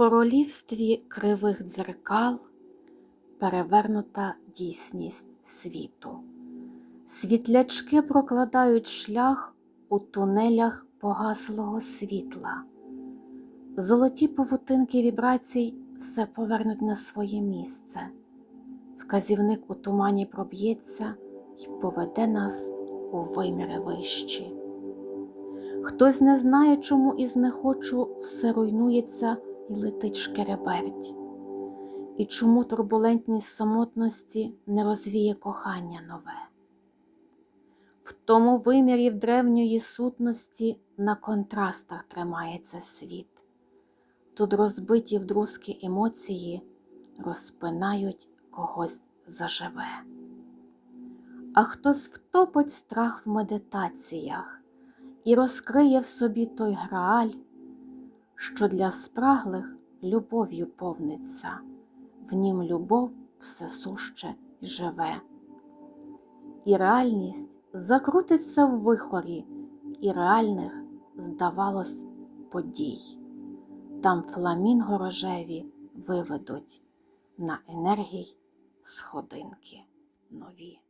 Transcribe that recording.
королівстві кривих дзеркал перевернута дійсність світу. Світлячки прокладають шлях у тунелях погаслого світла. Золоті павутинки вібрацій все повернуть на своє місце. Вказівник у тумані проб'ється й поведе нас у виміри вищі. Хтось не знає, чому із нехочу все руйнується і летить шкереберть, і чому турбулентність самотності не розвіє кохання нове. В тому вимірі в древньої сутності на контрастах тримається світ. Тут розбиті вдрузки емоції розпинають когось заживе. А хтось втопить страх в медитаціях і розкриє в собі той грааль, що для спраглих любов'ю повниться, в нім любов всесуще й живе. І реальність закрутиться в вихорі і реальних, здавалось, подій. Там фламінго рожеві виведуть на енергій сходинки нові.